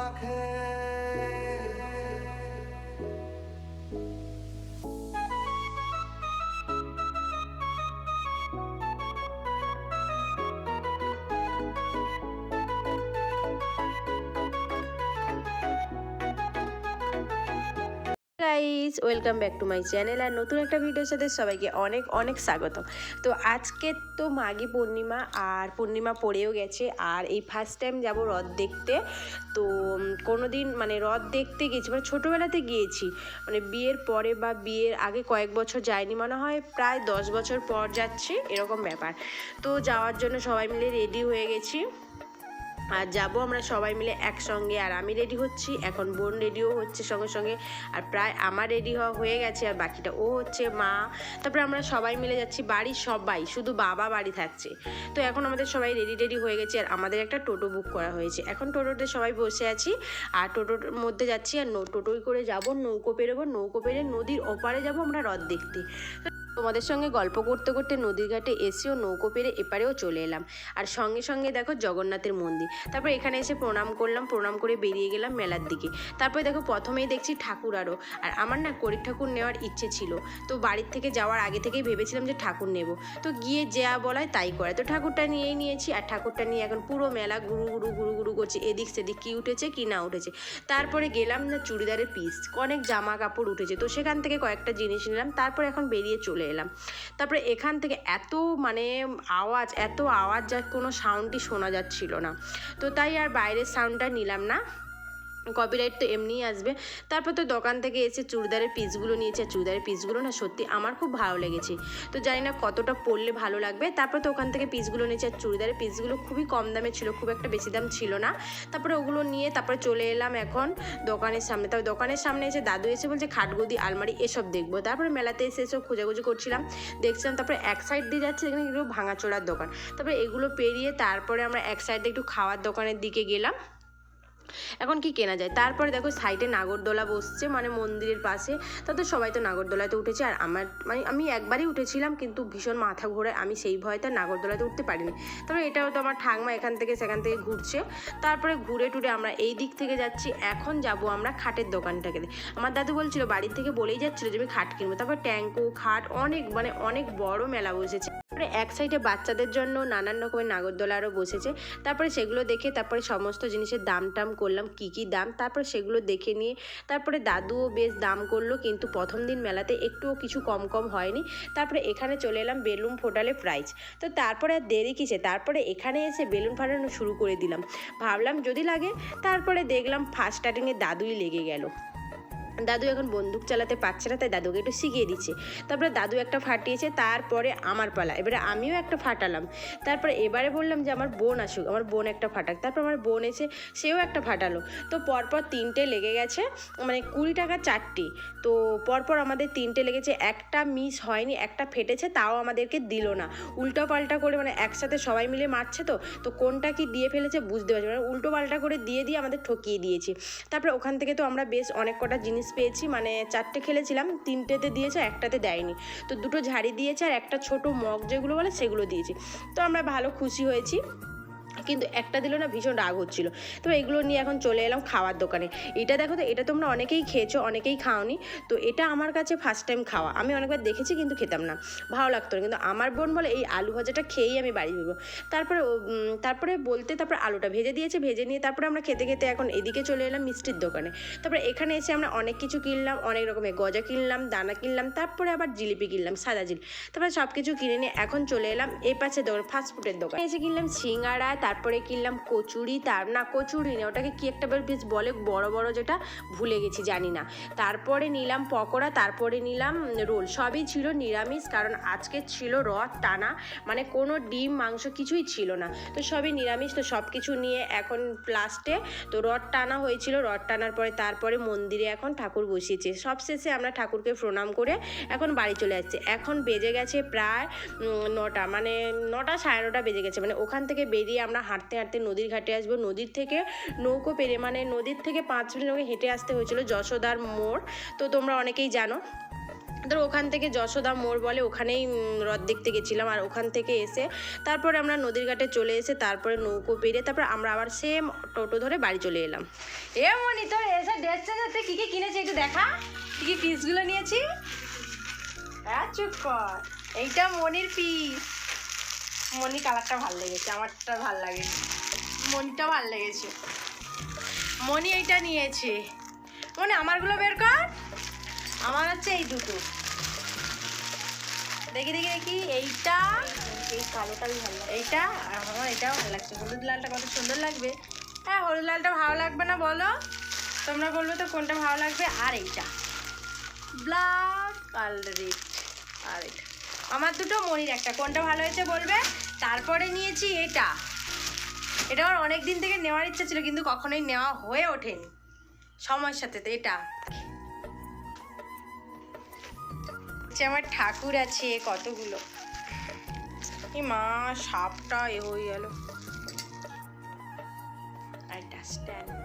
pocket. Guys welcome back to my channel আর নতুন একটা ভিডিওর সাথে সবাইকে অনেক অনেক স্বাগত। তো আজকে তো মাঘী পূর্ণিমা আর পূর্ণিমা পড়েও গেছে আর এই ফার্স্ট টাইম যাব রথ দেখতে। তো কোনো দিন মানে রথ দেখতে গেছি মানে ছোটোবেলাতে গিয়েছি। মানে বিয়ের পরে বা বিয়ের আগে কয়েক বছর যায়নি, মনে হয় প্রায় দশ বছর পর যাচ্ছি, এরকম ব্যাপার। তো যাওয়ার জন্য সবাই মিলে রেডি হয়ে গেছি। আর যাব আমরা সবাই মিলে একসঙ্গে, আর আমি রেডি হচ্ছি, এখন বোন রেডিও হচ্ছে সঙ্গে সঙ্গে, আর প্রায় আমার রেডি হওয়া হয়ে গেছে, আর বাকিটা ও হচ্ছে মা। তারপরে আমরা সবাই মিলে যাচ্ছি বাড়ির সবাই, শুধু বাবা বাড়ি থাকছে। তো এখন আমাদের সবাই রেডি রেডি হয়ে গেছে, আর আমাদের একটা টোটো বুক করা হয়েছে। এখন টোটোতে সবাই বসে আছি, আর টোটোর মধ্যে যাচ্ছি, আর নৌ টোটোই করে যাব, নৌকো পেরোবো, নৌকো পেরে নদীর ওপারে যাব আমরা রথ দেখতে। তোমাদের সঙ্গে গল্প করতে করতে নদীর ঘাটে এসেও নৌকো পেরে এপারেও চলে এলাম। আর সঙ্গে সঙ্গে দেখো জগন্নাথের মন্দির। তারপর এখানে এসে প্রণাম করলাম, প্রণাম করে বেরিয়ে গেলাম মেলার দিকে। তারপরে দেখো প্রথমেই দেখছি ঠাকুর আরও আর আমার না করিক ঠাকুর নেওয়ার ইচ্ছে ছিল। তো বাড়ির থেকে যাওয়ার আগে থেকেই ভেবেছিলাম যে ঠাকুর নেব। তো গিয়ে যা বলায় তাই করে। তো ঠাকুরটা নিয়েই নিয়েছি। আর ঠাকুরটা নিয়ে এখন পুরো মেলা গুরু গুরু গুরু গুরু করছে। এদিক সেদিক কী উঠেছে কি না উঠেছে। তারপরে গেলাম না চুড়িদারের পিস অনেক জামা কাপড় উঠেছে। তো সেখান থেকে কয়েকটা জিনিস নিলাম। তারপর এখন বেরিয়ে চলে এলাম। তারপরে এখান থেকে এত মানে আওয়াজ, এত আওয়াজ যা কোনো সাউন্ডই শোনা যাচ্ছিল না। তো তাই আর বাইরের সাউন্ডটা নিলাম না। কপিরাইট তো এমনিই আসবে। তারপর তো দোকান থেকে এসে চুড়িদারের পিসগুলো নিয়েছে। চুড়িদারের পিসগুলো না সত্যি আমার খুব ভালো লেগেছে। তো জানি না কতটা পরলে ভালো লাগবে। তারপর তো ওখান থেকে পিসগুলো নিয়েছে। আর চুড়িদারের পিসগুলো খুবই কম দামে ছিল, খুব একটা বেশি দাম ছিল না। তারপরে ওগুলো নিয়ে তারপরে চলে এলাম এখন দোকানের সামনে। তারপর দোকানের সামনে এসে দাদু এসে বলছে, খাটগদি, আলমারি এসব দেখব। তারপরে মেলাতে এসে এসব খোঁজাখুঁজি করছিলাম। দেখছিলাম তারপরে এক সাইড দিয়ে যাচ্ছে, এখানে এগুলো ভাঙাচোরার দোকান। তারপরে এগুলো পেরিয়ে তারপরে আমরা এক সাইডে একটু খাওয়ার দোকানের দিকে গেলাম। এখন কি কেনা যায়? তারপরে দেখো সাইডে নাগরদোলা বসছে মানে মন্দিরের পাশে। তাতে সবাই তো নাগরদোলাতে উঠেছে। আর আমার মানে আমি একবারই উঠেছিলাম, কিন্তু ভীষণ মাথা ঘোরে আমি সেই ভয়তে নাগরদোলাতে উঠতে পারিনি। তারপরে এটাও তো আমার ঠাকমা এখান থেকে সেখান থেকে ঘুরছে। তারপরে ঘুরে টুরে আমরা এই দিক থেকে যাচ্ছি। এখন যাব আমরা খাটের দোকানটাকে আমার দাদু বলছিল, বাড়ির থেকে বলেই যাচ্ছিল যে আমি খাট কিনবো। তারপর ট্যাঙ্কো খাট, অনেক মানে অনেক বড় মেলা বসেছে। তারপরে এক সাইডে বাচ্চাদের জন্য নানান রকমের নাগরদোলা আরও বসেছে। তারপরে সেগুলো দেখে তারপরে সমস্ত জিনিসের দাম টাম করলাম, কি কি দাম, তারপর সেগুলো দেখে নিয়ে, তারপরে দাদুও বেশ দাম করল, কিন্তু প্রথম দিন মেলাতে একটুও কিছু কম কম হয়নি। তারপরে এখানে চলে এলাম বেলুন ফোটালে প্রাইজ তো তারপরে আর দেরি কিসে? তারপরে এখানে এসে বেলুন ফাটানো শুরু করে দিলাম। ভাবলাম যদি লাগে, তারপরে দেখলাম ফার্স্ট স্টার্টিংয়ে দাদুই লেগে গেল। দাদু এখন বন্দুক চালাতে পারছে না, তাই দাদুকে একটু শিখিয়ে দিচ্ছে। তারপরে দাদু একটা ফাটিয়েছে, তারপরে আমার পালা। এবারে আমিও একটা ফাটালাম। তারপরে এবারে বললাম যে, আমার বোন আসুক, আমার বোন একটা ফাটাক। তারপর আমার বোন এসে, সেও একটা ফাটালো। তো পরপর তিনটে লেগে গেছে মানে কুড়ি টাকা চারটি। তো পরপর আমাদের তিনটে লেগেছে, একটা মিস হয়নি, একটা ফেটেছে, তাও আমাদেরকে দিল না। উল্টো পাল্টা করে মানে একসাথে সবাই মিলে মারছে তো তো কোনটা কি দিয়ে ফেলেছে বুঝতে পারছি। মানে উল্টো পাল্টা করে দিয়ে দিয়ে আমাদের ঠকিয়ে দিয়েছে। তারপরে ওখান থেকে তো আমরা বেশ অনেক কটা জিনিস পেয়েছি মানে চারটে খেলেছিলাম, তিনটেতে দিয়েছে, একটাতে দেয়নি। তো দুটো ঝাড়ি দিয়েছে আর একটা ছোট মগ যেগুলো বলে সেগুলো দিয়েছি। তো আমরা ভালো খুশি হয়েছি। কিন্তু একটা দিল না ভীষণ রাগ হচ্ছিল। তো এগুলো নিয়ে এখন চলে এলাম খাওয়ার দোকানে। এটা দেখো তো, এটা তোমরা অনেকেই খেয়েছো, অনেকেই খাওনি। তো এটা আমার কাছে ফার্স্ট টাইম খাওয়া। আমি অনেকবার দেখেছি কিন্তু খেতাম না। ভালো লাগতো না। কিন্তু আমার বোন বলে, এই আলু ভাজাটা খেয়েই আমি বাড়ি ফিরবো তারপরে তারপরে বলতে তারপরে আলুটা ভেজে দিয়েছে, ভেজে নিয়ে তারপরে আমরা খেতে খেতে এখন এদিকে চলে এলাম মিষ্টির দোকানে। তারপরে এখানে এসে আমরা অনেক কিছু কিনলাম, অনেক রকমের গজা কিনলাম, দানা কিনলাম, তারপরে আবার জিলিপি কিনলাম, সাদা জিলিপি। তারপরে সব কিছু কিনে নিয়ে এখন চলে এলাম এ পাশে দোকান ফাস্টফুডের দোকান। এসে কিনলাম সিঙ্গাড়া তারপরে কিনলাম কচুরি, তার না, কচুরি না, ওটাকে কি একটা বেশ বলে, বড় বড় যেটা ভুলে গেছি, জানি না। তারপরে নিলাম পকোড়া, তারপরে নিলাম রোল। সবই ছিল নিরামিষ, কারণ আজকে ছিল রথ, টানা মানে কোনো ডিম, মাংস কিছুই ছিল না। তো সবই নিরামিষ, তো সব কিছু নিয়ে এখন লাস্টে, তো রথ টানা হয়েছিল, রথ টানার পরে তারপরে মন্দিরে এখন ঠাকুর বসিয়েছে। সব শেষে আমরা ঠাকুরকে প্রণাম করে এখন বাড়ি চলে যাচ্ছি। এখন বেজে গেছে প্রায় নটা মানে নটা সাড়ে নটা বেজে গেছে মানে ওখান থেকে বেরিয়ে আমরা হাঁটতে হাঁটতে নদীর ঘাটে আসব। নদীর থেকে নৌকো পেরে মানে নদীর থেকে পাঁচ মিনিট হেঁটে আসতে হয়েছিল যশোদার মোড়। তো তোমরা অনেকেই জানো। ধর ওখান থেকে যশোদা মোড় বলে ওখানেই হ্রদ দেখতে গেছিলাম আর ওখান থেকে এসে তারপরে আমরা নদীর ঘাটে চলে এসে তারপরে নৌকো পেরিয়ে তারপর আমরা আবার সেম টোটো ধরে বাড়ি চলে এলাম। এ মনি তোর এসে ড্রেসটা যাতে কী কী কিনেছি একটু দেখা। কী কী পিসগুলো নিয়েছি? হ্যাঁ চুপ কর। এইটা মনির পিস মনি কালারটা ভালো লেগেছে আমারটা ভালো লাগে। মনিটা ভালো লেগেছে। মনি এইটা নিয়েছে। মনি আমারগুলো বের কর। আমার হচ্ছে এই দুটো। দেখি দেখি দেখি এইটা এই কালোটাই ভালো এইটা আর আমার এটাও ভালো লাগছে। হলুদ লালটা কত সুন্দর লাগবে। হ্যাঁ হলুদ লালটা ভালো লাগবে না বলো? তোমরা বলবে তো কোনটা ভালো লাগবে। আর এইটা। ব্ল্যাক আর রেড আর এটা আমার দুটো মনির একটা, কোনটা ভালো হয়েছে বলবে? তারপরে নিয়েছি এটা। এটা আমার অনেক দিন থেকে নেওয়ার ইচ্ছা ছিল, কিন্তু কখনোই নেওয়া হয়ে ওঠেনি। সময়ের সাথে তো এটা। আমার ঠাকুর আছে কতগুলো। এই মা, সাপটা এ হয়ে গেল। আর স্ট্যান্ড